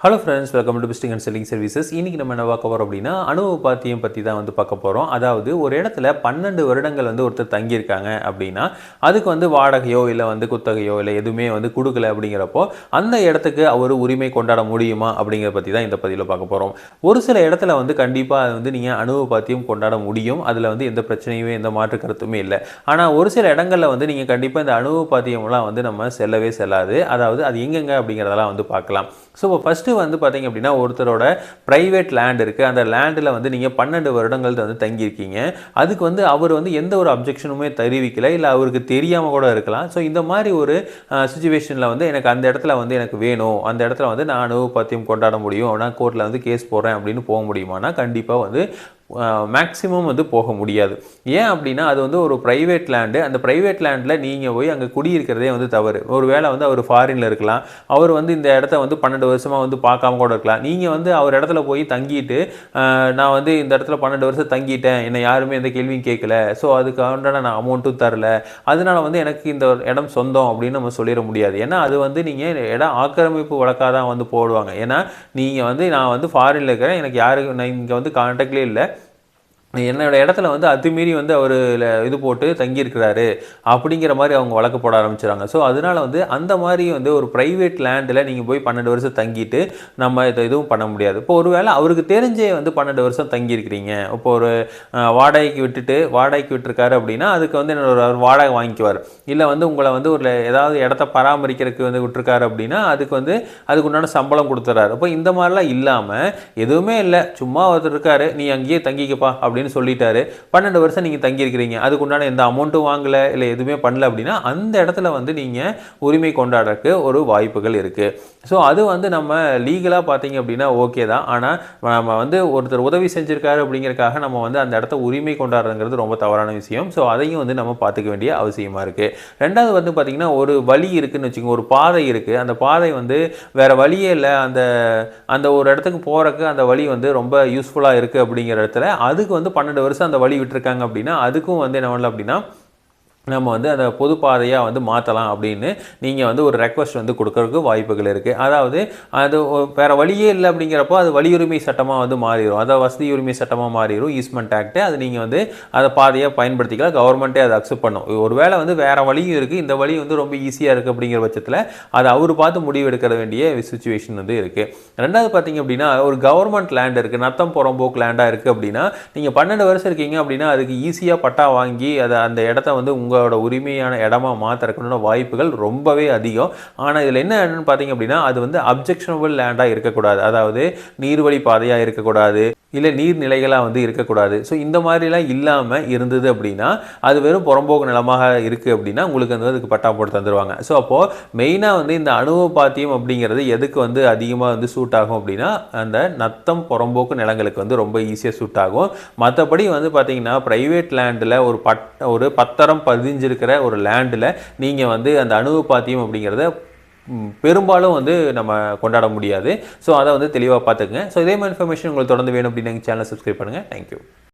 Hello friends welcome to listing and selling services இன்றைக்கி நம்ம என்ன பார்க்க போகிறோம் அப்படின்னா அனுபவ பாத்தியம் பற்றி தான் வந்து பார்க்க போகிறோம் அதாவது ஒரு இடத்துல பன்னெண்டு வருடங்கள் வந்து ஒருத்தர் தங்கியிருக்காங்க அப்படின்னா அதுக்கு வந்து வாடகையோ இல்லை வந்து குத்தகையோ இல்லை எதுவுமே வந்து கொடுக்கல அப்படிங்கிறப்போ அந்த இடத்துக்கு அவர் உரிமை கொண்டாட முடியுமா அப்படிங்கிற பற்றி தான் இந்த பதிவில் பார்க்க போகிறோம் ஒரு சில இடத்துல வந்து கண்டிப்பாக அது வந்து நீங்கள் அனுபவ பாத்தியம் கொண்டாட முடியும். அதில் வந்து எந்த பிரச்சனையுமே எந்த மாற்று கருத்துமே இல்லை. ஆனால் ஒரு சில இடங்களில் வந்து நீங்கள் கண்டிப்பாக இந்த அனுபவ பாத்தியம்லாம் வந்து நம்ம செல்லவே செல்லாது. அதாவது அது எங்கெங்க அப்படிங்கிறதெல்லாம் வந்து பார்க்கலாம். ஸோ இப்போ ஃபஸ்ட்டு வந்து பார்த்தீங்க அப்படின்னா ஒருத்தரோட ப்ரைவேட் லேண்ட் இருக்குது அந்த லேண்டில் வந்து நீங்கள் பன்னெண்டு வருடங்கள் வந்து தங்கியிருக்கீங்க. அதுக்கு வந்து அவர் வந்து எந்த ஒரு அப்ஜெக்ஷனுமே தெரிவிக்கலை. இல்லை அவருக்கு தெரியாமல் கூட இருக்கலாம். ஸோ இந்த மாதிரி ஒரு சுச்சுவேஷனில் வந்து எனக்கு அந்த இடத்துல வந்து எனக்கு வேணும். அந்த இடத்துல வந்து நான் அனுபவ கொண்டாட முடியும். நான் கோர்ட்டில் வந்து கேஸ் போடுறேன் அப்படின்னு போக முடியுமானா கண்டிப்பாக வந்து மேக்ஸிமம் வந்து போக முடியாது. ஏன் அப்படின்னா அது வந்து ஒரு ப்ரைவேட் லேண்டு அந்த ப்ரைவேட் லேண்டில் நீங்கள் போய் அங்கே குடியிருக்கிறதே வந்து தவறு. ஒரு வேளை வந்து அவர் ஃபாரினில் இருக்கலாம். அவர் வந்து இந்த இடத்த வந்து பன்னெண்டு வருஷமாக வந்து பார்க்காம கூட இருக்கலாம். நீங்கள் வந்து அவர் இடத்துல போய் தங்கிட்டு நான் வந்து இந்த இடத்துல பன்னெண்டு வருஷம் தங்கிட்டேன். என்னை யாருமே எந்த கேள்வியும் கேட்கல. ஸோ அதுக்கு உண்டான நான் அமௌண்ட்டும் தரல. அதனால வந்து எனக்கு இந்த இடம் சொந்தம் அப்படின்னு நம்ம சொல்லிட முடியாது. ஏன்னா அது வந்து நீங்கள் இடம் ஆக்கிரமிப்பு வழக்காக தான் வந்து போடுவாங்க. ஏன்னா நீங்கள் வந்து நான் வந்து ஃபாரினில் இருக்கிறேன். எனக்கு யாருக்கு நான் இங்கே வந்து கான்டாக்ட்லேயே இல்லை. என்னோட இடத்துல வந்து அத்துமீறி வந்து அவர் இது போட்டு தங்கியிருக்கிறாரு அப்படிங்கிற மாதிரி அவங்க வழக்கு போட ஆரம்பிச்சிடுறாங்க ஸோ அதனால வந்து அந்த மாதிரி வந்து ஒரு ப்ரைவேட் லேண்டில் நீங்கள் போய் பன்னெண்டு வருஷம் தங்கிட்டு நம்ம இதை எதுவும் பண்ண முடியாது. இப்போ ஒருவேளை அவருக்கு தெரிஞ்சே வந்து பன்னெண்டு வருஷம் தங்கியிருக்கிறீங்க. இப்போ ஒரு வாடகைக்கு விட்டுட்டு வாடகைக்கு விட்டுருக்காரு அப்படின்னா அதுக்கு வந்து என்னோட ஒரு வாடகை வாங்கிக்குவார். இல்லை வந்து உங்களை வந்து ஒரு ஏதாவது இடத்த பராமரிக்கிறதுக்கு வந்து விட்டுருக்காரு அப்படின்னா அதுக்கு வந்து அதுக்கு உண்டான சம்பளம் கொடுத்துறாரு. அப்போ இந்த மாதிரிலாம் இல்லாமல் எதுவுமே இல்லை. சும்மா ஒருத்தர் இருக்காரு நீ அங்கேயே தங்கிக்கப்பா அப்படின்னு சொல்லிட்டாரு. பன்னெண்டு வருஷம் நீங்கள் தங்கியிருக்கிறீங்க. அதுக்கு உண்டான எந்த அமௌண்ட்டும் வாங்கலை இல்லை எதுவுமே பண்ணல அப்படின்னா அந்த இடத்துல வந்து நீங்கள் உரிமை கொண்டாடுறதுக்கு ஒரு வாய்ப்புகள் இருக்குது ஸோ அது வந்து நம்ம லீகலாக பார்த்தீங்க அப்படின்னா ஓகே தான். ஆனால் நம்ம வந்து ஒருத்தர் உதவி செஞ்சுருக்காரு அப்படிங்கிறக்காக நம்ம வந்து அந்த இடத்த உரிமை கொண்டாடுறதுங்கிறது ரொம்ப தவறான விஷயம். ஸோ அதையும் வந்து நம்ம பார்த்துக்க வேண்டிய அவசியமாக இருக்குது ரெண்டாவது வந்து பார்த்திங்கன்னா ஒரு வழி இருக்குதுன்னு வச்சுக்கோங்க. ஒரு பாதை இருக்குது அந்த பாதை வந்து வேறு வழியே இல்லை. அந்த அந்த ஒரு இடத்துக்கு போகிறக்கு அந்த வழி வந்து ரொம்ப யூஸ்ஃபுல்லாக இருக்குது அப்படிங்கிற இடத்துல அதுக்கு வந்து பன்னெண்டு வருஷம் அந்த வழி விட்டுருக்காங்க அப்படின்னா அதுக்கும் வந்து என்ன பண்ணல அப்படின்னா நம்ம வந்து அந்த பொது பாதையாக வந்து மாற்றலாம் அப்படின்னு நீங்கள் வந்து ஒரு ரெக்வஸ்ட் வந்து கொடுக்கறதுக்கு வாய்ப்புகள் இருக்குது அதாவது அது வேறு வழியே இல்லை அப்படிங்கிறப்போ அது வழியுரிமை சட்டமாக வந்து மாறிடும் அதாவது வசதி உரிமை சட்டமாக மாறிடும் ஈஸ்மெண்ட் ஆக்ட் அது நீங்கள் வந்து அதை பாதையாக பயன்படுத்திக்கலாம். கவர்மெண்ட்டே அதை அக்செப்ட் பண்ணும். ஒருவேளை வந்து வேறு வழியும் இருக்குது இந்த வழி வந்து ரொம்ப ஈஸியாக இருக்குது அப்படிங்கிற பட்சத்தில் அதை அவர் பார்த்து முடிவு எடுக்க வேண்டிய சுச்சுவேஷன் வந்து இருக்குது ரெண்டாவது பார்த்தீங்க அப்படின்னா ஒரு கவர்மெண்ட் லேண்ட் இருக்குது நத்தம் புறம்போக்கு லேண்டாக இருக்குது அப்படின்னா நீங்கள் பன்னெண்டு வருஷம் இருக்கீங்க அப்படின்னா அதுக்கு ஈஸியாக பட்டா வாங்கி அதை அந்த இடத்த வந்து உங்கள் உங்களோட உரிமையான இடமா மாற்றுறதுக்குள்ள வாய்ப்புகள் ரொம்பவே அதிகம். ஆனால் இதில் என்ன என்னன்னு பார்த்தீங்க அப்படின்னா அது வந்து அப்ஜெக்ஷனபிள் லேண்டாக இருக்கக்கூடாது. அதாவது நீர்வழி பாதையாக இருக்கக்கூடாது. இல்லை நீர்நிலைகளாக வந்து இருக்கக்கூடாது. ஸோ இந்த மாதிரிலாம் இல்லாமல் இருந்தது அப்படின்னா அது வெறும் புறம்போக்கு நிலமாக இருக்குது அப்படின்னா உங்களுக்கு வந்து அதுக்கு பட்டா போட்டு தந்துடுவாங்க ஸோ அப்போது மெயினாக வந்து இந்த அனுபவ பாத்தியம் அப்படிங்கிறது எதுக்கு வந்து அதிகமாக வந்து சூட் ஆகும் அப்படின்னா அந்த நத்தம் புறம்போக்கு நிலங்களுக்கு வந்து ரொம்ப ஈஸியாக சூட் ஆகும். மற்றபடி வந்து பார்த்தீங்கன்னா ப்ரைவேட் லேண்டில் ஒரு பட் ஒரு பத்தரம் பதிஞ்சிருக்கிற ஒரு லேண்டில் நீங்கள் வந்து அந்த அனுபவ பாத்தியம் அப்படிங்கிறத பெரும்பாலும் வந்து நம்ம கொண்டாட முடியாது. ஸோ அதை வந்து தெளிவாக பார்த்துக்குங்க. ஸோ இதே மாதிரி இன்ஃபர்மேஷன் உங்களுக்கு தொடர்ந்து வேணும் அப்படின்னு எங்கள் சேனலை சப்ஸ்கிரைப் பண்ணுங்கள் தேங்க்யூ